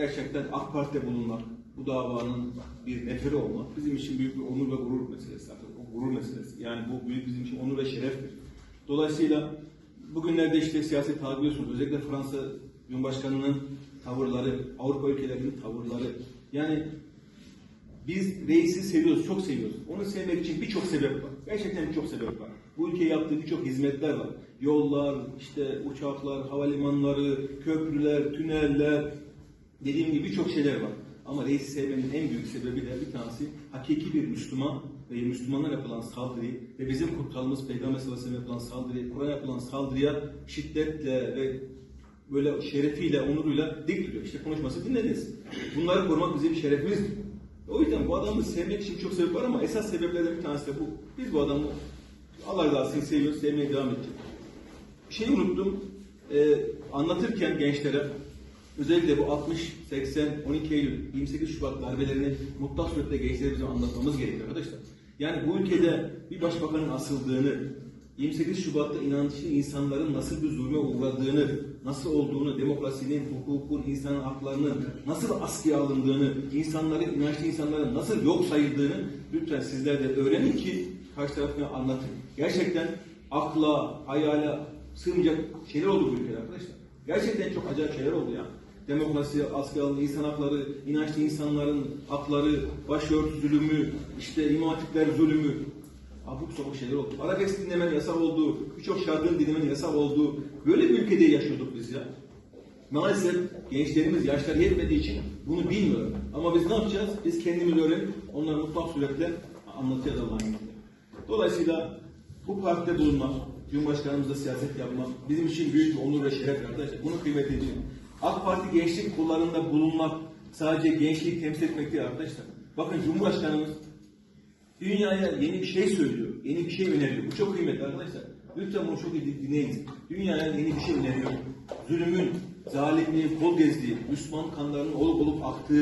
gerçekten AK Parti'de bulunmak, bu davanın bir neferi olmak bizim için büyük bir onur ve gurur meselesi. Artık o gurur meselesi. Yani bu büyük bizim için onur ve şereftir. Dolayısıyla bugünlerde işte siyaset takip ediyorsunuz. Özellikle Fransa Cumhurbaşkanı'nın tavırları, Avrupa ülkelerinin tavırları. Yani biz reisi seviyoruz, çok seviyoruz. Onu sevmek için birçok sebep var. Gerçekten birçok sebep var. Bu ülkeye yaptığı birçok hizmetler var. Yollar, işte uçaklar, havalimanları, köprüler, tüneller, dediğim gibi birçok şeyler var. Ama reisi sevmenin en büyük sebebi de bir tanesi hakiki bir Müslüman ve Müslümanlara yapılan saldırıyı ve bizim kurtarılmış Peygamber sallallahu aleyhi ve yapılan saldırıyı, Kur'an yapılan saldırıya şiddetle ve böyle şerefiyle, onuruyla dik tutuyor. İşte konuşması dinlediniz. Bunları korumak bizim şerefimizdir. O yüzden bu adamı sevmek için çok sebep var ama esas sebeplerden bir tanesi de bu. Biz bu adamı Allah razı olsun seviyoruz, sevmeye devam edeceğiz. Bir şey unuttum. Ee, anlatırken gençlere özellikle bu 60, 80, 12 Eylül, 28 Şubat darbelerini mutlak surette gençlere bizim anlatmamız gerekiyor arkadaşlar. Yani bu ülkede bir başbakanın asıldığını, 28 Şubat'ta inançlı insanların nasıl bir zulme uğradığını, nasıl olduğunu, demokrasinin, hukukun, insan haklarının nasıl askıya alındığını, insanların, inançlı insanların nasıl yok sayıldığını lütfen sizler de öğrenin ki karşı tarafına anlatın. Gerçekten akla, hayale sığmayacak şeyler oldu bu ülkede arkadaşlar. Gerçekten çok acayip şeyler oldu ya. Demokrasi, askıya alındı, insan hakları, inançlı insanların hakları, başörtü zulümü, işte imam hatipler zulümü, abuk sabuk şeyler oldu. Arabesk dinlemen yasak oldu, birçok şarkının dinlemen yasak oldu. Böyle bir ülkede yaşıyorduk biz ya. Maalesef gençlerimiz yaşları yetmediği için bunu bilmiyorlar. Ama biz ne yapacağız? Biz kendimiz öğrenip onları mutlak suretle anlatacağız Allah'ın. Dolayısıyla bu partide bulunmak, Cumhurbaşkanımızla siyaset yapmak bizim için büyük bir onur ve şeref arkadaşlar. Bunu kıymetli edin. AK Parti gençlik kollarında bulunmak sadece gençliği temsil etmek değil arkadaşlar. Bakın Cumhurbaşkanımız Dünyaya yeni bir şey söylüyor, yeni bir şey öneriyor. Bu çok kıymetli arkadaşlar. Lütfen bunu çok iyi dinleyiniz. Dünyaya yeni bir şey öneriyor. Zulümün, zalimliğin kol gezdiği, Müslüman kanlarının olup olup aktığı